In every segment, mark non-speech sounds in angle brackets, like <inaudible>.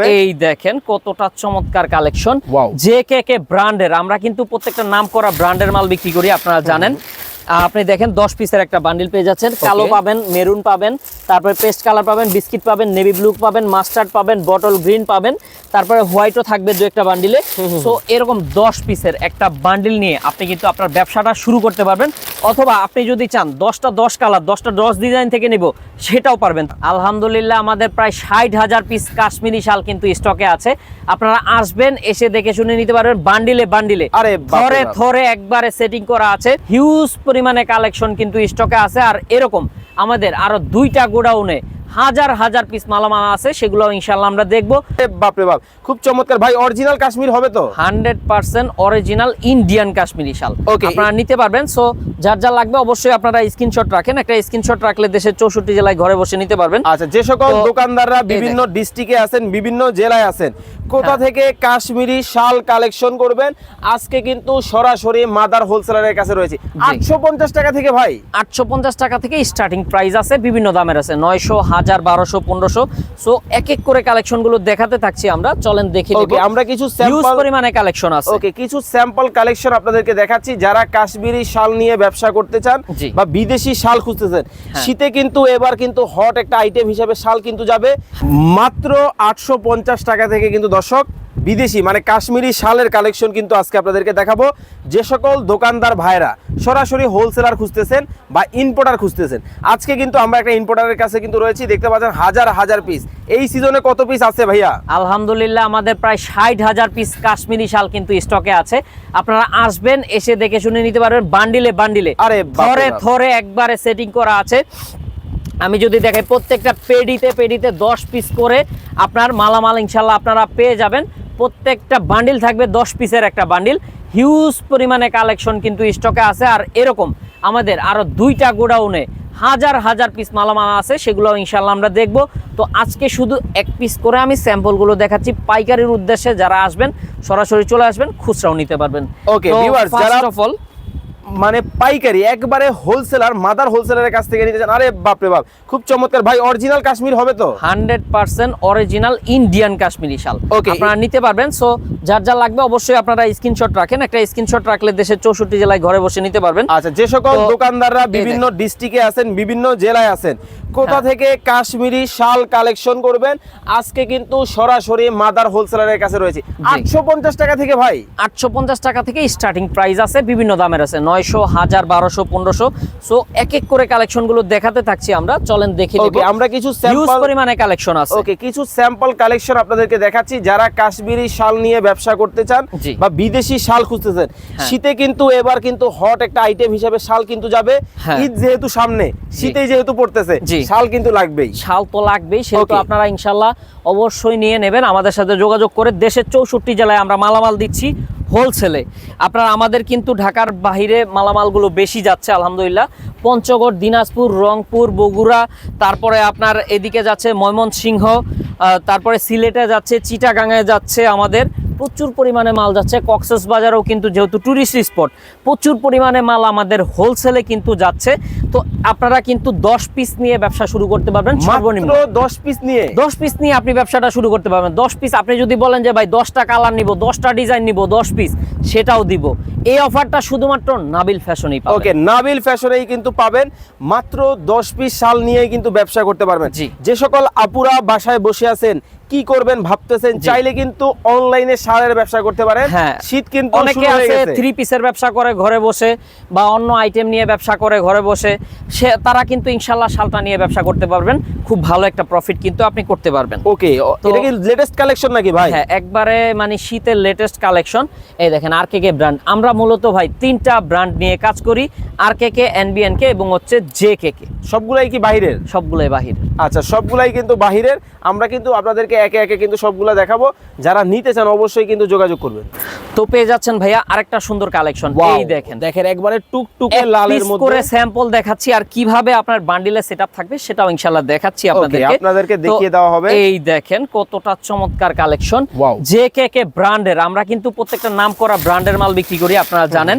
এই দেখেন কতটা চমৎকার কালেকশন. যে কে কে ব্র্যান্ডের আমরা কিন্তু প্রত্যেকটা নাম করা ব্র্যান্ডের মাল বিক্রি করি আপনারা জানেন। আপনি দেখেন দশ পিসের একটা বান্ডিল পেয়ে যাচ্ছেন। কালো পাবেন মেরুন পাবেন তারপরে পেস্ট কালার পাবেন বিস্কিট পাবেন নেভি ব্লু পাবেন মাস্টার্ড পাবেন বটল গ্রিন পাবেন তারপরে হোয়াইটও থাকবে দু একটা বান্ডিলে সো এরকম দশ পিসের একটা বান্ডিল নিয়ে আপনি কিন্তু আপনার ব্যবসাটা শুরু করতে পারবেন। অথবা আপনি যদি চান দশটা দশ কালার দশটা দশ ডিজাইন থেকে নিব সেটাও পারবেন। আলহামদুলিল্লাহ আমাদের প্রায় ষাট হাজার পিস কাশ্মীরি শাল কিন্তু স্টকে আছে। আপনারা আসবেন এসে দেখে শুনে নিতে পারবেন বান্ডিলে বান্ডিলে আরে থরে বাপ। থরে একবারে সেটিং করা আছে। হিউজ পরিমাণে কালেকশন কিন্তু স্টকে আছে। আর এরকম আমাদের আরও দুইটা গোডাউনে হাজার হাজার পিস মালামাল আছে সেগুলো ইনশাল্লাহ আমরা দেখব। বাপরে বাপ খুব চমৎকার। ভাই অরিজিনাল কাশ্মীর হবে তো? Hundred percent original Indian Kashmiri শাল Okay. আপনারা নিতে পারবেন সো যার যা লাগবে অবশ্যই আপনারা স্ক্রিনশট রাখেন। একটা স্ক্রিনশট রাখলে দেশের চৌষট্টি জেলায় ঘরে বসে নিতে পারবেন। আচ্ছা যে সকল দোকানদাররা বিভিন্ন ডিস্ট্রিক্টে আছেন বিভিন্ন জেলায় আছেন কোথা থেকে কাশ্মীরি শাল কালেকশন করবেন? আজকে কিন্তু সরাসরি মাদার হোলসেলারের কাছে রয়েছে। আটশো পঞ্চাশ টাকা থেকে ভাই? আটশো পঞ্চাশ টাকা থেকে স্টার্টিং প্রাইস আছে বিভিন্ন দামের আছে নয়শো হাজার বারোশো পনেরোশো। সো এক এক করে কালেকশনগুলো দেখাতে থাকছি আমরা। চলেন দেখে নেব। আমরা কিছু হিউজ পরিমাণে কালেকশন আছে। ওকে কিছু স্যাম্পল কালেকশন আপনাদেরকে দেখাচ্ছি। যারা কাশ্মীরি শাল নিয়ে ব্যবসা করতে চান। বা বিদেশি শাল খুঁজতেছেন শীতে কিন্তু এবার কিন্তু হট একটা আইটেম হিসাবে শাল কিন্তু যাবে। মাত্র আটশো পঞ্চাশ টাকা থেকে কিন্তু দর্শক বিদেশি মানে কাশ্মীরি শালের কালেকশন কিন্তু আজকে আপনাদেরকে দেখাবো। যে সকল দোকানদার ভাইরা সরাসরি হোলসেলার খুঁজতেছেন বা ইম্পোর্টার খুঁজতেছেন। আজকে কিন্তু আমরা একটা ইম্পোর্টারের কাছে কিন্তু রয়েছি দেখতে পাচ্ছেন হাজার হাজার পিস এই সিজনে কত পিস আছে ভাইয়া? আলহামদুলিল্লাহ আমাদের প্রায় ষাট হাজার পিস কাশ্মীরি শাল কিন্তু স্টকে আছে। আপনারা আসবেন এসে দেখে শুনে নিতে পারবেন বান্ডিলে বান্ডিলে আরে থরে বাপ। থরে একবারে সেটিং করা আছে। আমি যদি দেখাই প্রত্যেকটা পেডিতে পেডিতে দশ পিস করে আপনার মালামাল ইনশাল্লাহ আপনারা পেয়ে যাবেন। প্রত্যেকটা বান্ডিল থাকবে দশ পিসের একটা বান্ডিল। হিউজ পরিমাণে কালেকশন কিন্তু স্টকে আছে আর এরকম আমাদের আরও দুইটা গোডাউনে হাজার হাজার পিস মালামাল আছে সেগুলো ইনশাল্লাহ আমরা দেখব। তো আজকে শুধু এক পিস করে আমি স্যাম্পলগুলো দেখাচ্ছি পাইকারির উদ্দেশ্যে যারা আসবেন সরাসরি চলে আসবেন খুচরাও নিতে পারবেন। ওকে ফার্স্ট অফ অল মানে পাইকারি একবারে হোলসেলার মাদার হোলসেলারের কাছ থেকে নিতে চান। আরে বাপরে বাপ খুব চমৎকার। ভাই অরিজিনাল কাশ্মীর হবে তো? Hundred percent original Indian Kashmiri শাল। Okay. আপনারা নিতে পারবেন সো যার যা লাগবে অবশ্যই আপনারা স্ক্রিনশট রাখেন। একটা স্ক্রিনশট রাখলে দেশের চৌষট্টি জেলায় ঘরে বসে নিতে পারবেন। আচ্ছা যে সকল দোকানদাররা বিভিন্ন ডিস্ট্রিক্টে আছেন বিভিন্ন জেলায় আছেন কোথা হ্যাঁ। থেকে কাশ্মীরি শাল কালেকশন করবেন? আজকে কিন্তু সরাসরি মাদার হোলসেলারের কাছে রয়েছে। আটশো পঞ্চাশ টাকা থেকে ভাই? আটশো পঞ্চাশ টাকা থেকে স্টার্টিং প্রাইস আছে বিভিন্ন দামের আছে। নয়শো হাজার বারোশো পনেরোশো। সো এক এক করে কালেকশনগুলো দেখাতে থাকছি আমরা। চলেন দেখে নিব। আমরা কিছু পরিমাণে কালেকশন আছে। ওকে কিছু স্যাম্পল কালেকশন আপনাদেরকে দেখাচ্ছি। যারা কাশ্মীরি শাল নিয়ে ব্যবসা করতে চান বা বিদেশি শাল খুঁজতেছেন হ্যাঁ। শীতে কিন্তু এবার কিন্তু হট একটা আইটেম হিসেবে শাল কিন্তু যাবে। হ্যাঁ। ঈদ যেহেতু সামনে শীতেই যেহেতু পড়তেছে। শাল কিন্তু লাগবেই। শাল তো লাগবেই সেহেতু. আপনারা ইনশাল্লাহ অবশ্যই নিয়ে নেবেন। আমাদের সাথে যোগাযোগ করে দেশের চৌষট্টি জেলায় আমরা মালামাল দিচ্ছি। হোলসেলে আপনার আমাদের কিন্তু ঢাকার বাহিরে মালামালগুলো বেশি যাচ্ছে, আলহামদুলিল্লাহ। পঞ্চগড়, দিনাজপুর, রংপুর, বগুড়া, তারপরে আপনার এদিকে যাচ্ছে ময়মনসিংহ তারপরে সিলেটে যাচ্ছে, চিটাগাঙে যাচ্ছে আমাদের। প্রচুর পরিমাণে মাল যাচ্ছে। কক্সেস বাজারেও কিন্তু যেহেতু টুরিস্ট স্পট প্রচুর পরিমাণে মাল আমাদের হোলসেলে কিন্তু যাচ্ছে। তো আপনারা কিন্তু দশ পিস নিয়ে ব্যবসা শুরু করতে পারবেন সর্বনিম্ন। দশ পিস নিয়ে? দশ পিস নিয়ে আপনি ব্যবসাটা শুরু করতে পারবেন। দশ পিস আপনি যদি বলেন যে ভাই দশটা কালার নিব দশটা ডিজাইন নিব দশ পিস সেটাও দিব। এই অফারটা শুধুমাত্র নাবিল ফ্যাশনই পাবেন। ওকে নাবিল ফ্যাশনেই কিন্তু পাবেন। মাত্র দশ পিস শাল নিয়েই কিন্তু ব্যবসা করতে পারবেন। যে সকল আপুরা বাসায় বসে আছেন কি করবেন ভাবতেছেন চাইলে কিন্তু অনলাইনে শালের ব্যবসা করতে পারেন। হ্যাঁ শীত কিন্তু অনেকে আছে থ্রি পিসের ব্যবসা করে ঘরে বসে বা অন্য আইটেম নিয়ে ব্যবসা করে ঘরে বসে সে তারা কিন্তু ইনশাল্লাহ শালটা নিয়ে ব্যবসা করতে পারবেন। খুব ভালো একটা প্রফিট কিন্তু আপনি করতে পারবেন। ওকে এটা কি লেটেস্ট কালেকশন নাকি ভাই? হ্যাঁ একবারে মানে শীতের লেটেস্ট কালেকশন এই দেখেন আর কে কে ব্র্যান্ড আমরা মূলত ভাই তিনটা ব্র্যান্ড নিয়ে কাজ করি আর কে কে এনবিএন কে এবং হচ্ছে জে কে কে সবগুলাই কি বাহিরের? সবগুলোই বাহির আচ্ছা সবগুলাই কিন্তু বাহিরের। আমরা কিন্তু আপনাদেরকে একে একে কিন্তু সবগুলা দেখাবো। যারা নিতে চান অবশ্যই কিন্তু যোগাযোগ করবেন। তো পেয়ে যাচ্ছেন ভাইয়া আরেকটা সুন্দর কালেকশন। এই দেখেন। দেখেন একবারে টুকটুকে লালের মধ্যে। করে স্যাম্পল দেখাচ্ছি আর কীভাবে আপনার বান্ডিলে সেটআপ থাকবে সেটাও ইনশাআল্লাহ দেখাচ্ছি আপনাদেরকে। আপনাদেরকে দেখিয়ে দেওয়া হবে। এই দেখেন কতটা চমৎকার কালেকশন। Wow. যে কে কে ব্র্যান্ডের আমরা কিন্তু প্রত্যেকটা নাম করা ব্র্যান্ডের মাল বিক্রি করি আপনারা জানেন।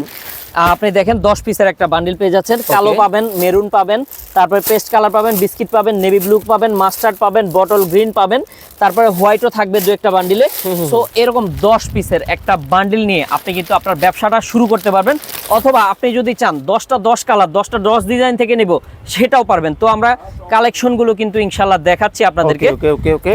আপনি দেখেন দশ পিসের একটা বান্ডিল পেয়ে যাচ্ছেন। কালো পাবেন মেরুন পাবেন তারপরে পেস্ট কালার পাবেন বিস্কিট পাবেন নেভি ব্লু পাবেন মাস্টার্ড পাবেন বটল গ্রিন পাবেন তারপরে হোয়াইটও থাকবে দু একটা বান্ডিলে তো এরকম দশ পিসের একটা বান্ডিল নিয়ে আপনি কিন্তু আপনার ব্যবসাটা শুরু করতে পারবেন। অথবা আপনি যদি চান দশটা দশ কালার দশটা দশ ডিজাইন থেকে নিব সেটাও পারবেন। তো আমরা কালেকশনগুলো কিন্তু ইনশাল্লাহ দেখাচ্ছি আপনাদেরকে।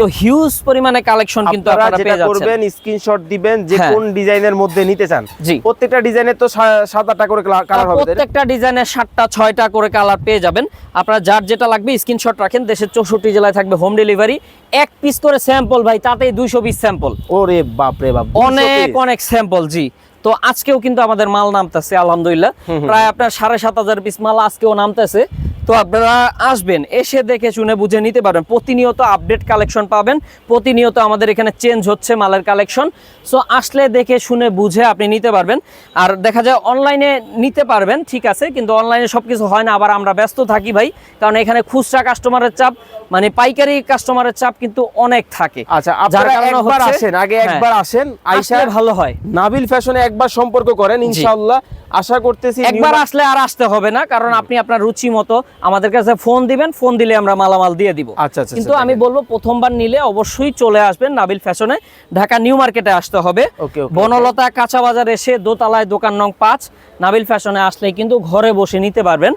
তো হিউজ পরিমাণে কালেকশন কিন্তু আপনারা আপনারা পেয়ে যাচ্ছেন। করবেন স্ক্রিনশট দিবেন যে হ্যাঁ। কোন ডিজাইনের মধ্যে নিতে চান। প্রত্যেকটা ডিজাইনের তো সাত আটটা করে কালার হবে প্রত্যেকটা ডিজাইনের সাতটা ছয়টা করে কালার পেয়ে যাবেন। আপনারা যার যেটা লাগবে স্ক্রিনশট রাখেন দেশের চৌষট্টি জেলায় থাকবে হোম ডেলিভারি এক পিস করে স্যাম্পল ভাই তাতেই দুইশো পিস স্যাম্পল ওরে বাপরে বাপ অনেক অনেক স্যাম্পল জি। তো আজকেও কিন্তু আমাদের মাল নামতেছে আলহামদুলিল্লাহ। প্রায় আপনার সাড়ে সাত হাজার পিস মাল আজকেও নামতেছে। তো আপনারা আসবেন এসে দেখে শুনে বুঝে নিতে পারবেন। প্রতিনিয়ত আপডেট কালেকশন পাবেন প্রতিনিয়ত আমাদের এখানে চেঞ্জ হচ্ছে মালের কালেকশন সো আসলে দেখে শুনে বুঝে আপনি নিতে পারবেন। আর দেখা যায় অনলাইনে নিতে পারবেন ঠিক আছে কিন্তু অনলাইনে সবকিছু হয় না আবার আমরা ব্যস্ত থাকি ভাই। কারণ এখানে খুচরা কাস্টমারের চাপ মানে পাইকারি কাস্টমারের চাপ কিন্তু অনেক থাকে। আচ্ছা যার আপনারা কারণে একবার আসেন আগে হ্যাঁ, একবার আসেন আইসা ভালো হয়। নাবিল ফ্যাশনে একবার সম্পর্ক করেন ইনশাআল্লাহ। আশা করতেছি একবার আসলে আর আসতে হবে না কারণ আপনি আপনার রুচি মতো আমাদের কাছে ফোন দিবেন ফোন দিলে আমরা মালামাল দিয়ে দিব। আচ্ছা আচ্ছা কিন্তু আমি বলব প্রথমবার নিলে অবশ্যই চলে আসবেন নাবিল ফ্যাশনে। ঢাকা নিউ মার্কেটে আসতে হবে। ওকে বনলতা কাঁচা বাজার এসে দোতলায় দোকান নং পাঁচ নাবিল ফ্যাশনে আসলে কিন্তু ঘরে বসে নিতে পারবেন।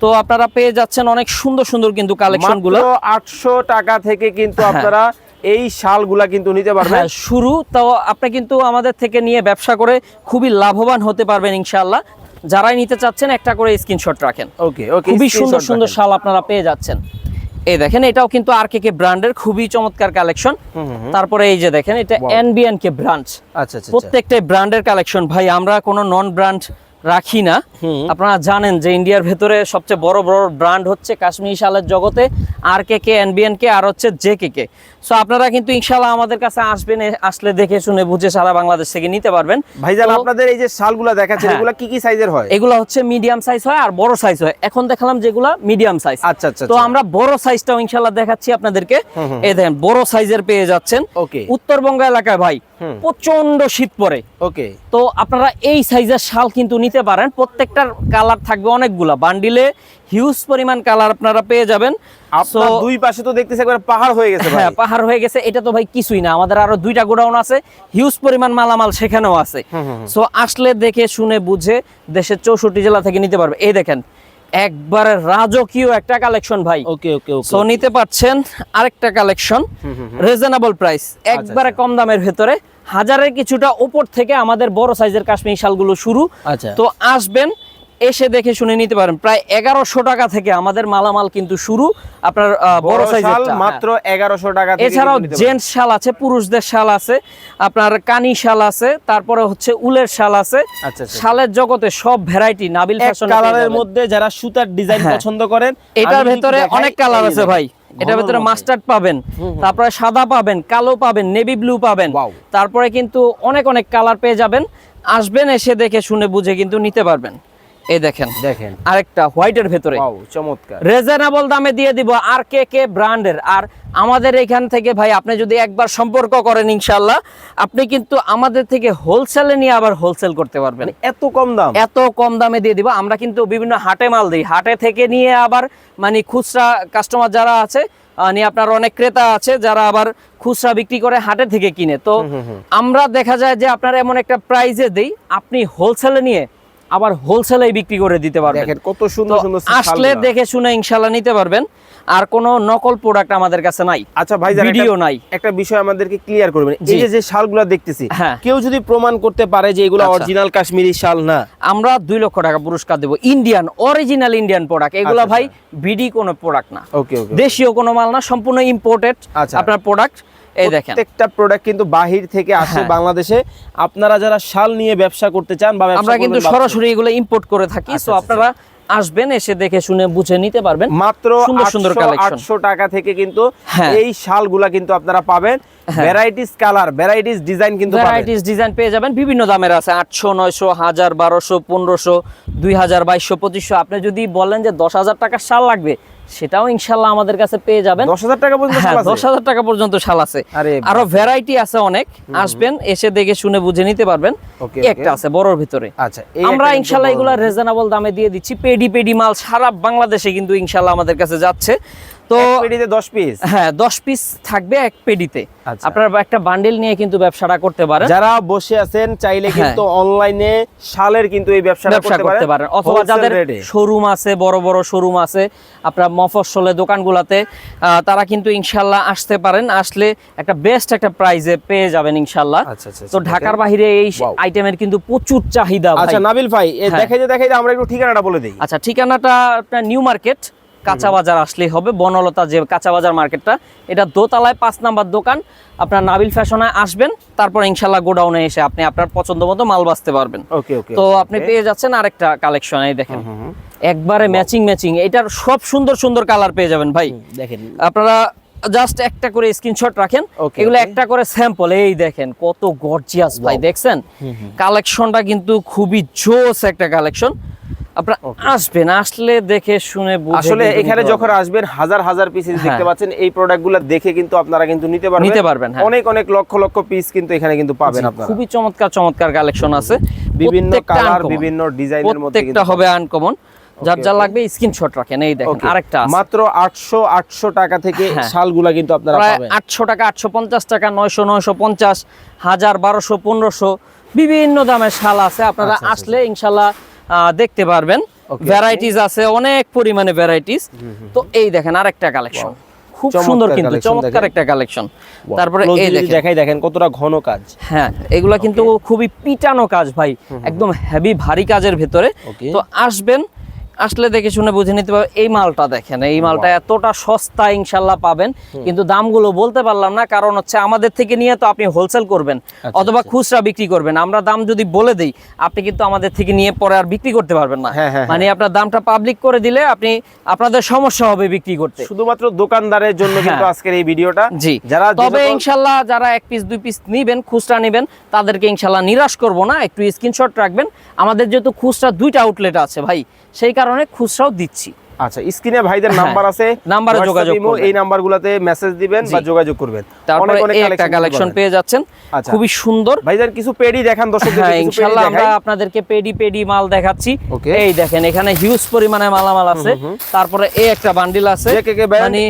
তো আপনারা পেয়ে যাচ্ছেন অনেক সুন্দর সুন্দর কিন্তু কালেকশনগুলো। আটশো টাকা থেকে কিন্তু। <laughs> আপনারা এই শালগুলা কিন্তু নিতে পারবেন। হ্যাঁ শুরু তো আপনি কিন্তু আমাদের থেকে নিয়ে ব্যবসা করে খুবই লাভবান হতে পারবেন ইনশাআল্লাহ। যারাই নিতে চাচ্ছেন একটা করে স্ক্রিনশট রাখেন। ওকে ওকে খুবই সুন্দর সুন্দর শাল আপনারা পেয়ে যাচ্ছেন। এই দেখেন এটাও কিন্তু আর কে কে ব্র্যান্ডের খুবই চমৎকার কালেকশন। তারপরে এই যে দেখেন এটা. এনবিএন কে ব্র্যান্ড আচ্ছা আচ্ছা আচ্ছা। প্রত্যেকটাই ব্র্যান্ডের কালেকশন। ভাই আমরা কোনো নন ব্র্যান্ড রাখি না। আপনারা জানেন যে ইন্ডিয়ার ভেতরে সবচেয়ে বড় বড় ব্র্যান্ড হচ্ছে কাশ্মীরি শালের জগতে আর কে কে এনবিএন কে আর হচ্ছে জে কে কে সো আপনারা কিন্তু ইনশাল্লাহ আমাদের কাছে আসবেন আসলে দেখে শুনে বুঝে সারা বাংলাদেশ থেকে নিতে পারবেন। ভাইজান আপনাদের এই যে শালগুলা দেখাচ্ছেন হ্যাঁ। এগুলা কি কি সাইজের হয়? এগুলো হচ্ছে মিডিয়াম সাইজ হয় আর বড় সাইজ হয়। এখন দেখালাম যেগুলা মিডিয়াম সাইজ আচ্ছা আচ্ছা তো আচ্ছা। আমরা বড় সাইজটাও ইনশাল্লাহ দেখাচ্ছি আপনাদেরকে। এই দেখেন বড় সাইজের পেয়ে যাচ্ছেন। ওকে উত্তরবঙ্গ এলাকায় ভাই। প্রচণ্ড শীত পরে ওকে। তো আপনারা এই সাইজের শাল কিন্তু নিতে পারেন। প্রত্যেকটার কালার থাকবে অনেকগুলা। বান্ডিলে হিউজ পরিমাণ কালার আপনারা পেয়ে যাবেন। দুই পাশে তো দেখতেছি একবার পাহাড় হয়ে গেছে হ্যাঁ পাহাড় হয়ে গেছে। এটা তো ভাই কিছুই না। আমাদের আরও দুইটা গোডাউন আছে। হিউজ পরিমাণ মালামাল সেখানেও আছে। সো আসলে দেখে শুনে বুঝে দেশের চৌষট্টি জেলা থেকে নিতে পারবে। এই দেখেন একবারে রাজকীয় একটা কালেকশন ভাই। ওকে ওকে ওকে সো নিতে পারছেন আরেকটা কালেকশন রিজনেবল প্রাইস একবারে কম দামের ভেতরে। হাজারের কিছুটা উপর থেকে আমাদের বড় সাইজের কাশ্মীর শালগুলো শুরু। আচ্ছা। তো আসবেন এসে দেখে শুনে নিতে পারেন। প্রায় এগারোশো টাকা থেকে আমাদের মালামাল কিন্তু শুরু আপনার বড় শাল সাইজের মাত্র 1100 টাকা এছাড়াও। জেন্টস শাল আছে পুরুষদের শাল আছে আপনার কানি শাল আছে তারপরে হচ্ছে উলের শাল আছে। আচ্ছা আচ্ছা। শালের জগতে সব ভ্যারাইটি নাবিল ফ্যাশন কালারের মধ্যে যারা সুতার ডিজাইন হ্যাঁ। পছন্দ করেন এটার ভেতরে অনেক কালার আছে ভাই। এটার ভেতরে। মাস্টার্ড পাবেন তারপরে সাদা পাবেন কালো পাবেন নেভি ব্লু পাবেন। তারপরে কিন্তু অনেক অনেক কালার পেয়ে যাবেন। আসবেন এসে দেখে শুনে বুঝে কিন্তু নিতে পারবেন। এই দেখেন। দেখেন। আরেকটা হোয়াইটের ভেতরে। চমৎকার। রিজনেবল দামে দিয়ে দিব আর কে কে ব্র্যান্ডের। আর আমাদের এখান থেকে ভাই আপনি যদি একবার সম্পর্ক করেন ইনশাল্লাহ আপনি কিন্তু আমাদের থেকে হোলসেলে নিয়ে আবার হোলসেল করতে পারবেন। এত কম দাম? এত কম দামে দিয়ে দিব। আমরা কিন্তু বিভিন্ন হাটে মাল দিই। হাটে থেকে নিয়ে আবার মানে খুচরা কাস্টমার যারা আছে নিয়ে আপনার অনেক ক্রেতা আছে যারা আবার খুচরা বিক্রি করে হাটে থেকে কিনে। তো আমরা দেখা যায় যে আপনার এমন একটা প্রাইজে দিই আপনি হোলসেলে নিয়ে আবার হোলসেলেই বিক্রি করে দিতে পারবেন। দেখেন কত সুন্দর সুন্দর আসলে দেখে শুনে ইনশাল্লাহ নিতে পারবেন। আর কোনো নকল প্রোডাক্ট আমাদের কাছে নাই। আচ্ছা ভাই ভিডিও নাই। একটা বিষয় আমাদেরকে ক্লিয়ার করবেন। এই যে যে শালগুলা দেখতেছি হ্যাঁ। কেউ যদি প্রমাণ করতে পারে যে এগুলো আচ্ছা। অরিজিনাল কাশ্মীরি শাল না। আমরা দুই লক্ষ টাকা পুরস্কার দেবো। ইন্ডিয়ান অরিজিনাল ইন্ডিয়ান প্রোডাক্ট এগুলো আচ্ছা, ভাই বিডি কোনো প্রোডাক্ট না। ওকে ওকে দেশীয় কোনো মাল না সম্পূর্ণ ইম্পোর্টেড আচ্ছা। আপনার প্রোডাক্ট এই দেখেন। প্রত্যেকটা প্রোডাক্ট কিন্তু বাহির থেকে আসে হ্যাঁ। বাংলাদেশে। আপনারা যারা শাল নিয়ে ব্যবসা করতে চান বা আমরা কিন্তু সরাসরি এগুলো ইম্পোর্ট করে থাকি আচ্ছা, সো আচ্ছা, আপনারা আসবেন এসে দেখে শুনে বুঝে নিতে পারবেন। মাত্র সুন্দর সুন্দর কালেকশন টাকা থেকে কিন্তু হ্যাঁ। এই শালগুলা কিন্তু আপনারা পাবেন। ভ্যারাইটিস কালার ভ্যারাইটিস ডিজাইন কিন্তু ভ্যারাইটিস ডিজাইন পেয়ে যাবেন বিভিন্ন দামের আছে। আটশো নয়শো হাজার বারোশো পনেরোশো দুই হাজার বাইশশো পঁচিশশো। আপনি যদি বলেন যে দশ হাজার টাকার শাল লাগবে সেটাও ইনশাল্লাহ আমাদের কাছে পেয়ে যাবেন। দশ হাজার টাকা পর্যন্ত হ্যাঁ আছে? দশ হাজার টাকা পর্যন্ত শাল আছে। আরও ভ্যারাইটি আছে অনেক। আসবেন এসে দেখে শুনে বুঝে নিতে পারবেন। একটা আছে বড়র ভিতরে। আচ্ছা আমরা ইনশাল্লাহ এগুলা। রিজনেবল দামে দিয়ে দিচ্ছি। পেডি পেডি মাল সারা বাংলাদেশে কিন্তু ইনশাল্লাহ আমাদের কাছে যাচ্ছে। তো পেটিতে দশ পিস হ্যাঁ দশ পিস থাকবে এক পেডিতে আচ্ছা। আপনারা একটা বান্ডেল নিয়ে কিন্তু ব্যবসাটা করতে পারেন। যারা বসে আছেন চাইলে হ্যাঁ। কিন্তু অনলাইনে শালের কিন্তু এই ব্যবসাটা ব্যবসা করতে পারেন। অথবা যাদের শোরুম আছে বড় বড় শোরুম আছে আপনার মফস্বলে দোকানগুলাতে তারা কিন্তু ইনশাল্লাহ আসতে পারেন। আসলে একটা বেস্ট একটা প্রাইজে পেয়ে যাবেন ইনশাল্লাহ। আচ্ছা, আচ্ছা, তো ঢাকার। বাইরে এই. আইটেমের কিন্তু প্রচুর চাহিদা আচ্ছা নাবিল ভাই এ হ্যাঁ। দেখাই দেখাই আমরা একটু ঠিকানাটা বলে দিই। আচ্ছা ঠিকানাটা আপনার নিউ মার্কেট কাঁচা বাজার আসলেই হবে বনলতা যে কাঁচা বাজার মার্কেটটা এটা দোতলায় পাঁচ নাম্বার দোকান আপনার নাবিল ফ্যাশনে আসবেন তারপর ইনশাল্লাহ গোডাউনে এসে আপনি আপনার পছন্দ মতো মাল বাঁচতে পারবেন। ওকে ওকে তো আপনি পেয়ে যাচ্ছেন আরেকটা কালেকশন এই দেখেন। একবারে ম্যাচিং ম্যাচিং এটার সব সুন্দর সুন্দর কালার পেয়ে যাবেন ভাই। দেখেন। আপনারা জাস্ট একটা করে স্ক্রিনশট রাখেন এগুলো একটা করে স্যাম্পল এই দেখেন কত গর্জিয়াস ভাই দেখছেন? কালেকশনটা কিন্তু খুবই জোস একটা কালেকশন আপনারা আসবেন আসলে দেখে শুনে আসলে এখানে যখন আসবেন হাজার হাজার পিস দেখতে হ্যাঁ। পাচ্ছেন এই প্রোডাক্টগুলো দেখে কিন্তু আপনারা কিন্তু নিতে পারবেন। নিতে পারবেন, হ্যাঁ। অনেক অনেক লক্ষ লক্ষ পিস কিন্তু এখানে কিন্তু পাবেন আপনারা। খুবই চমৎকার চমৎকার কালেকশন আছে। বিভিন্ন কালার বিভিন্ন ডিজাইনের মধ্যে প্রত্যেকটা হবে আনকমন যার যা লাগবে স্ক্রিনশট রাখেন এই দেখেন আরেকটা মাত্র আটশো আটশো টাকা থেকে হ্যাঁ। শালগুলা কিন্তু আপনারা পাবেন। আটশো টাকা আটশো পঞ্চাশ টাকা নয়শো নয়শো পঞ্চাশ হাজার বারোশো পনেরোশো বিভিন্ন দামের শাল আছে। আপনারা আচ্ছা, আচ্ছা, আসলে ইনশাল্লাহ আহ, দেখতে পারবেন। ভ্যারাইটিস আছে অনেক পরিমাণে ভ্যারাইটিস তো এই দেখেন আরেকটা কালেকশন খুব সুন্দর কিন্তু চমৎকার একটা কালেকশন তারপরে এই দেখাই দেখেন কতটা ঘন কাজ। হ্যাঁ এগুলা কিন্তু খুবই পিটানো কাজ ভাই। একদম হেভি ভারী কাজের ভেতরে। তো আসবেন আসলে দেখে শুনে বুঝে নিতে পারবেন এই মালটা দেখেন এই মালটা এতটা সস্তা ইনশাল্লাহ পাবেন। কিন্তু দামগুলো বলতে পারলাম না কারণ হচ্ছে আমাদের থেকে নিয়ে তো আপনি হোলসেল করবেন আচ্ছা, অথবা খুচরা বিক্রি করবেন। আমরা দাম যদি বলে দিই আপনি কিন্তু আমাদের থেকে নিয়ে পরে আর বিক্রি করতে পারবেন না। হ্যাঁ, হ্যাঁ, মানে আপনার দামটা পাবলিক করে দিলে আপনি আপনাদের সমস্যা হবে বিক্রি করতে। শুধুমাত্র দোকানদারের জন্য কিন্তু হ্যাঁ। আজকের এই ভিডিওটা। জি। যারা তবে ইনশাল্লাহ যারা এক পিস দুই পিস নিবেন খুচরা নিবেন তাদেরকে ইনশাল্লাহ নিরাশ করব না একটু স্ক্রিনশট রাখবেন। আমাদের যেহেতু খুচরা দুইটা আউটলেট আছে ভাই সেই কারণে খুচরাও দিচ্ছি। আচ্ছা স্ক্রিনে ভাইদের হ্যাঁ, নাম্বার আছে। নাম্বারে যোগাযোগ করবেন। এই নাম্বারগুলোতে মেসেজ দিবেন বা যোগাযোগ করবেন। তারপরে একটা কালেকশন পেয়ে যাচ্ছেন। আচ্ছা। খুবই সুন্দর। ভাইজান কিছু পেডি দেখান দর্শকদের হ্যাঁ ইনশাল্লাহ আমরা আপনাদেরকে পেডি পেডি মাল দেখাচ্ছি। এই দেখেন এখানে হিউজ পরিমাণে মালামাল আছে। তারপরে এই একটা বান্ডিল আছে? মানে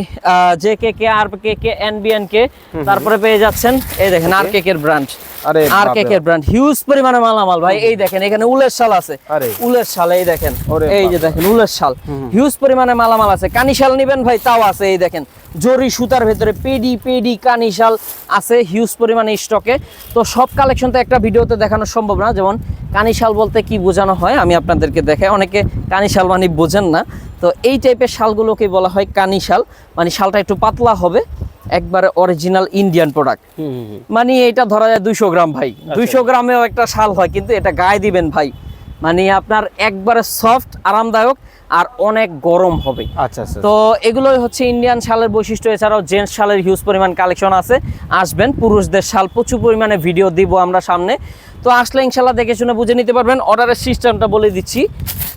জে কে কে আর কে কে এনবিএন কে তারপরে পেয়ে যাচ্ছেন এই দেখেন আর কে কে ব্রান্ড আরে আর কে বাপরে কে ব্র্যান্ড হিউজ পরিমাণে মালামাল ভাই। এই দেখেন এখানে উলের শাল আছে। উলের শাল এই দেখেন। এই যে দেখেন উলের শাল। হিউজ পরিমাণে মালামাল আছে। কানি শাল নিবেন ভাই তাও আছে এই দেখেন। জরি সুতার ভেতরে পেডি পেডি কানি শাল আছে হিউজ পরিমাণে স্টকে তো সব কালেকশন তো একটা ভিডিওতে দেখানো সম্ভব না। যেমন কানি শাল বলতে কি বোঝানো হয় আমি আপনাদেরকে দেখাই। অনেকে কানি শাল মানে বোঝেন না। তো এই টাইপের শালগুলোকে বলা হয় কানি শাল। মানে শালটা একটু পাতলা হবে। একবারে অরিজিনাল ইন্ডিয়ান প্রোডাক্ট। মানে এটা ধরা যায় দুইশো গ্রাম ভাই। দুইশো গ্রামেও একটা শাল হয় কিন্তু এটা গায়ে দিবেন ভাই। মানে আপনার একবারে সফট আরামদায়ক আর অনেক গরম হবে। আচ্ছা আচ্ছা তো এগুলোই হচ্ছে ইন্ডিয়ান শালের বৈশিষ্ট্য। এছাড়াও জেন্টস শালের হিউজ পরিমাণ কালেকশন আছে। আসবেন পুরুষদের শাল প্রচুর পরিমাণে ভিডিও দিব আমরা সামনে। তো আসলে ইনশাল্লাহ দেখে শুনে বুঝে নিতে পারবেন। অর্ডারের সিস্টেমটা বলে দিচ্ছি।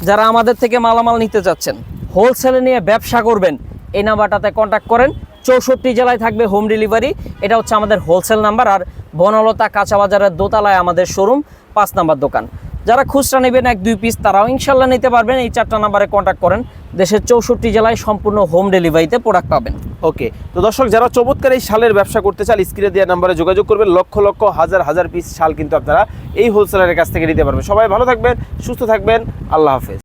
যারা আমাদের থেকে মালামাল নিতে চাচ্ছেন হোলসেলে নিয়ে ব্যবসা করবেন এই নাম্বারটাতে কন্ট্যাক্ট করেন। চৌষট্টি জেলায় থাকবে হোম ডেলিভারি এটা হচ্ছে আমাদের হোলসেল নাম্বার আর বনলতা কাঁচা বাজারের দোতলায় আমাদের শোরুম পাঁচ নাম্বার দোকান। যারা খুচরা নেবেন এক, দুই পিস তারাও ইনশাল্লাহ নিতে পারবেন। এই চারটা নাম্বারে কন্ট্যাক্ট করেন। দেশের চৌষট্টি জেলায় সম্পূর্ণ হোম ডেলিভারিতে প্রোডাক্ট পাবেন। ওকে তো দর্শক, যারা চমৎকার এই শালের ব্যবসা করতে চান স্ক্রিনে দেওয়া নাম্বারে যোগাযোগ করবেন। লক্ষ লক্ষ, হাজার হাজার পিস শাল কিন্তু আপনারা এই হোলসেলারের কাছ থেকে নিতে পারবেন। সবাই ভালো থাকবেন, সুস্থ থাকবেন। আল্লাহ হাফেজ।